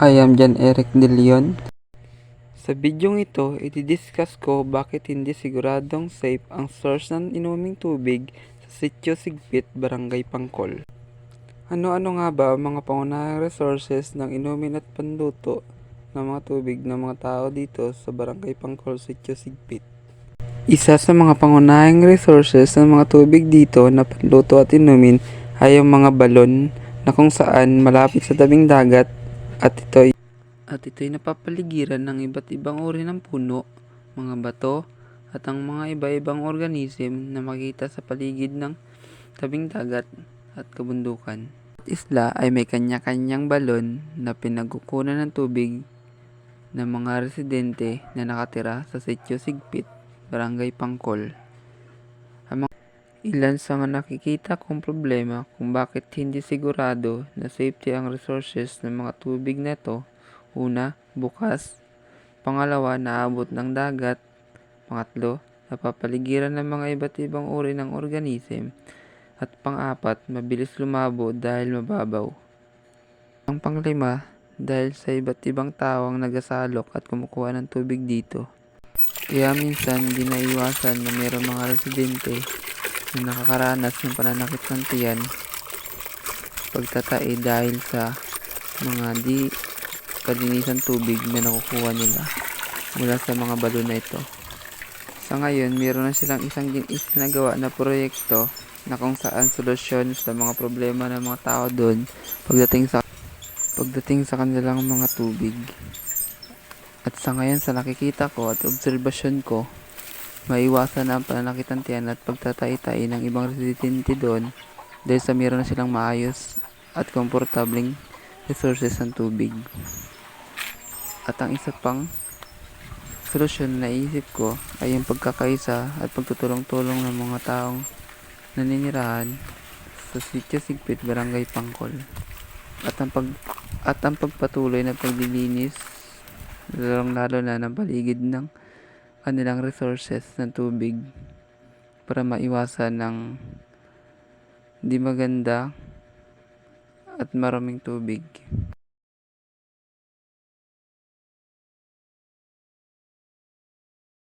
I am Jan Eric De Leon. Sa bidyong ito, itidiscuss ko bakit hindi siguradong safe ang source ng inuming tubig sa Sitio Sigpit, Barangay Pangkol. Ano-ano nga ba ang mga pangunahing resources ng inumin at panluto ng mga tubig ng mga tao dito sa Barangay Pangkol, Sitio Sigpit? Isa sa mga pangunahing resources ng mga tubig dito na panluto at inumin ay ang mga balon na kung saan malapit sa tabing dagat at ito'y at ito'y napapaligiran ng iba't ibang uri ng puno, mga bato, at ang mga iba-ibang organism na makita sa paligid ng tabing dagat at kabundukan. At isla ay may kanya-kanyang balon na pinagkukunan ng tubig ng mga residente na nakatira sa Sitio Sigpit, Barangay Pangkol. Ilan sa mga nakikita kong problema kung bakit hindi sigurado na safety ang resources ng mga tubig na ito Una, bukas. Pangalawa, naabot ng dagat. Pangatlo, napapaligiran ng mga iba't ibang uri ng organism. At pang-apat, mabilis lumabo dahil mababaw. Ang panglima, dahil sa iba't ibang tao ang nagasalok at kumukuha ng tubig dito. Kaya minsan, di naiwasan na mayroong mga residente na nakakaranas ng pananakit ng tiyan pagtatai dahil sa mga di kalinisan tubig na nakukuha nila mula sa mga balon na ito. Sa ngayon, meron na silang isang isinagawa na proyekto na kung saan solusyon sa mga problema ng mga tao doon pagdating sa pagdating sa kanilang mga tubig. At sa ngayon sa nakikita ko at obserbasyon ko, maiwasan ang pananakit tiyan at pagtatay-tay ng ibang residente doon dahil sa meron na silang maayos at komportableng resources ng tubig. At ang isa pang solusyon na naisip ko ay yung pagkakaisa at pagtutulong-tulong ng mga taong naninirahan sa Sitio Sigpit, Barangay Pangkol. At ang pag at ang pagpatuloy na paglilinis lalong lalo na ng paligid ng kanilang resources ng tubig para maiwasan ng di maganda at maraming tubig.